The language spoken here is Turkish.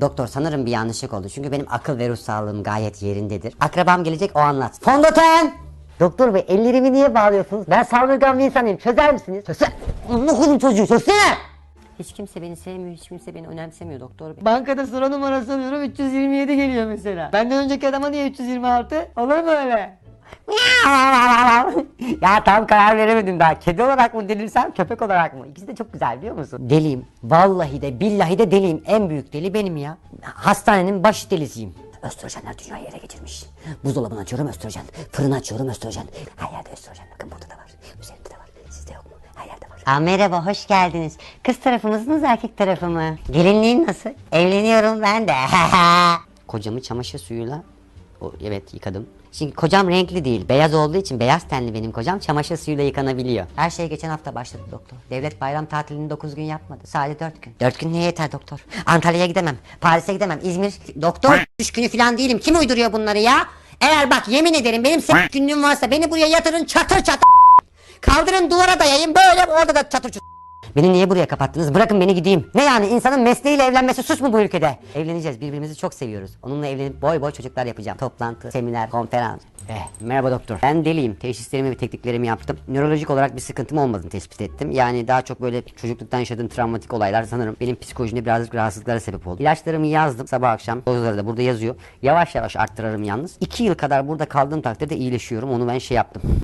Doktor sanırım bir yanlışlık oldu. Çünkü benim akıl ve ruh sağlığım gayet yerindedir. Akrabam gelecek o anlat. Fondöten! Doktor bey ellerimi niye bağlıyorsunuz? Ben saldırgan bir insanıyım. Çözer misiniz? Çözsene. Anladım çocuğu çözsene. Hiç kimse beni sevmiyor, hiç kimse beni önemsemiyor doktor bey. Bankada sıra numarası arıyorum 327 geliyor mesela. Benden önceki adama niye 326? Olur mu öyle? ya tam karar veremedim daha. Kedi olarak mı delirsem köpek olarak mı? İkisi de çok güzel biliyor musun? Deliyim. Vallahi de billahi de deliyim. En büyük deli benim ya. Hastanenin baş delisiyim. Östrojenler dünyayı ele geçirmiş. Buzdolabını açıyorum östrojen. Fırını açıyorum östrojen. Her yerde östrojen. Bakın burada da var. Üzerimde de var. Sizde yok mu? Her yerde var. Aa, merhaba hoş geldiniz. Kız tarafı mısınız erkek tarafı mı? Gelinliğin nasıl? Evleniyorum ben de. Kocamı çamaşır suyuyla evet yıkadım. Şimdi kocam renkli değil. Beyaz olduğu için beyaz tenli benim kocam çamaşır suyuyla yıkanabiliyor. Her şey geçen hafta başladı doktor. Devlet bayram tatilini 9 gün yapmadı. Sadece 4 gün. 4 gün niye yeter doktor? Antalya'ya gidemem. Paris'e gidemem. İzmir. Doktor 3 günü falan değilim. Kim uyduruyor bunları ya? Eğer bak yemin ederim benim 8 günlüğüm varsa beni buraya yatırın çatır çatır. Kaldırın duvara dayayın böyle orada da çatır çatır. Beni niye buraya kapattınız? Bırakın beni gideyim. Ne yani insanın mesleğiyle evlenmesi sus mu bu ülkede? Evleneceğiz. Birbirimizi çok seviyoruz. Onunla evlenip boy boy çocuklar yapacağım. Toplantı, seminer, konferans. Eh, merhaba doktor. Ben deliyim. Teşhislerimi ve tekniklerimi yaptım. Nörolojik olarak bir sıkıntım olmadığını tespit ettim. Yani daha çok böyle çocukluktan yaşadığım travmatik olaylar sanırım benim psikolojimde birazcık rahatsızlıklara sebep oldu. İlaçlarımı yazdım sabah akşam. Dozları da burada yazıyor. Yavaş yavaş arttırırım yalnız. 2 yıl kadar burada kaldığım takdirde iyileşiyorum. Onu ben şey yaptım.